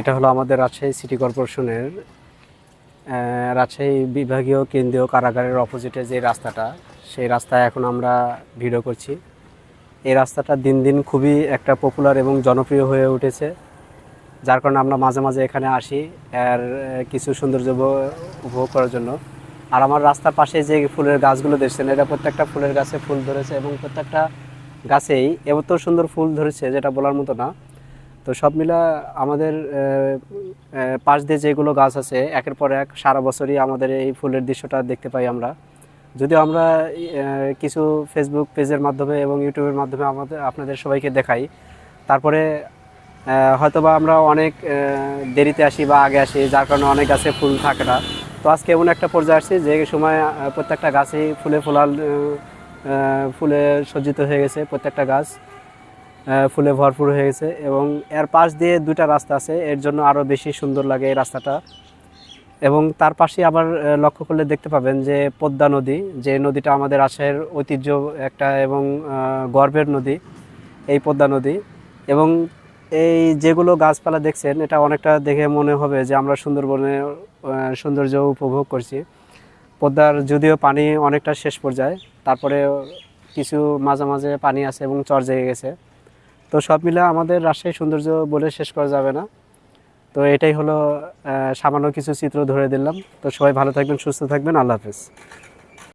এটা হলো আমাদের রাজশাহী সিটি কর্পোরেশনের রাজশাহী বিভাগীয় কেন্দ্রীয় কারাগারের অপোজিটে যে রাস্তাটা, সেই রাস্তায় এখন আমরা ভিডিও করছি। এই রাস্তাটা দিন দিন খুবই একটা পপুলার এবং জনপ্রিয় হয়ে উঠেছে। যার কারণে আমরা মাঝে মাঝে এখানে আসি আর কিছু সৌন্দর্য উপভোগ করার জন্য। আর আমার রাস্তার পাশে যে ফুলের গাছগুলো দেখছেন, এটা প্রত্যেকটা ফুলের গাছে ফুল ধরেছে এবং প্রত্যেকটা গাছেই এত সুন্দর ফুল ধরেছে, যেটা বলার মতো না। তো সব মিলা আমাদের পাশ দিয়ে যেগুলো গাছ আছে, একের পর এক সারা বছরই আমাদের এই ফুলের দৃশ্যটা দেখতে পাই আমরা। যদিও আমরা কিছু ফেসবুক পেজের মাধ্যমে এবং ইউটিউবের মাধ্যমে আমাদের, আপনাদের সবাইকে দেখাই। তারপরে হয়তোবা আমরা অনেক দেরিতে আসি বা আগে আসি, যার কারণে অনেক গাছে ফুল থাকে না। তো আজকে এমন একটা পর্যায়ে আসছি যে সময় প্রত্যেকটা গাছেই ফুলে ফোলাল ফুলে সজ্জিত হয়ে গেছে প্রত্যেকটা গাছ। ফুলে ভরপুর হয়ে গেছে এবং এর পাশ দিয়ে দুইটা রাস্তা আছে। এর জন্য আরও বেশি সুন্দর লাগে এই রাস্তাটা। এবং তার পাশে আবার লক্ষ্য করলে দেখতে পাবেন যে পদ্মা নদী, যে নদীটা আমাদের রাজশাহীর ঐতিহ্য একটা এবং গর্বের নদী, এই পদ্মা নদী। এবং এই যেগুলো গাছপালা দেখছেন, এটা অনেকটা দেখে মনে হবে যে আমরা সুন্দরবনে সৌন্দর্য উপভোগ করছি। পদ্মার যদিও পানি অনেকটা শেষ পর্যায়ে তারপরে কিছু মাঝে মাঝে পানি আছে এবং চর জেগে গেছে। তো সব মিলে আমাদের রাজশাহী সৌন্দর্য বলে শেষ করা যাবে না। তো এটাই হলো সামান্য কিছু চিত্র ধরে দিলাম। তো সবাই ভালো থাকবেন, সুস্থ থাকবেন। আল্লাহ হাফেজ।